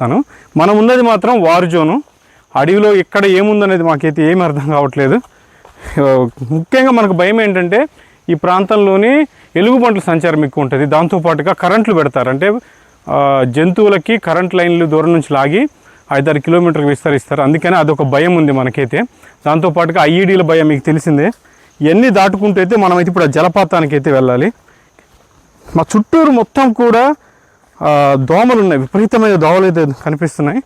చూపిస్తాను మనం ఉన్నది మాత్రం వార్ జోను. అడవిలో ఎక్కడ ఏముందనేది మాకైతే ఏమి అర్థం కావట్లేదు. ముఖ్యంగా మనకు భయం ఏంటంటే ఈ ప్రాంతంలోని ఎలుగుబంట్ల సంచారం ఎక్కువ ఉంటుంది. దాంతోపాటుగా కరెంట్లు పెడతారు. అంటే జంతువులకి కరెంట్ లైన్లు దూరం నుంచి లాగి ఐదారు కిలోమీటర్లు విస్తరిస్తారు. అందుకని అదొక భయం ఉంది మనకైతే. దాంతోపాటుగా ఐఈడీల భయం మీకు తెలిసిందే. ఇవన్నీ దాటుకుంటూ అయితే మనమైతే ఇప్పుడు ఆ జలపాతానికి అయితే వెళ్ళాలి. మా చుట్టూరు మొత్తం కూడా దోమలు ఉన్నాయి విపరీతమైన దోమలు అయితే కనిపిస్తున్నాయి.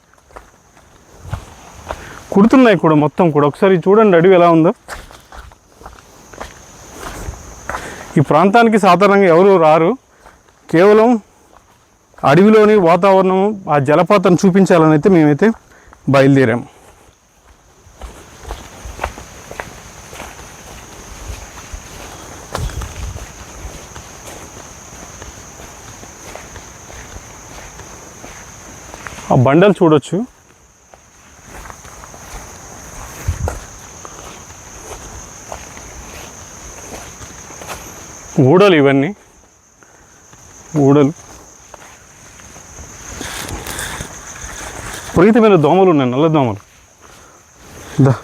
కుడుతున్నాయి కూడా మొత్తం కూడా. ఒకసారి చూడండి అడవి ఎలా ఉందో. ఈ ప్రాంతానికి సాధారణంగా ఎవరు రారు. కేవలం అడవిలోని వాతావరణం ఆ జలపాతం చూపించాలని అయితే మేమైతే బయలుదేరాము ఆ బండలు చూడొచ్చు. ఊడలు ఇవన్నీ. ఊడలు. విపరీతమైన దోమలు ఉన్నాయి నల్ల దోమలు. దా.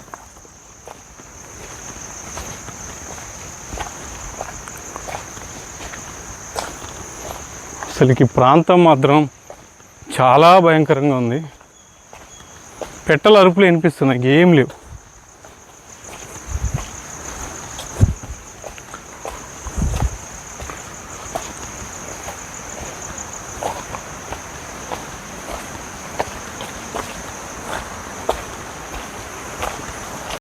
అసలుకి ఈ ప్రాంతం మాత్రం చాలా భయంకరంగా ఉంది. పెట్టల అరుపులు వినిపిస్తున్నాయి. ఏం లేవు.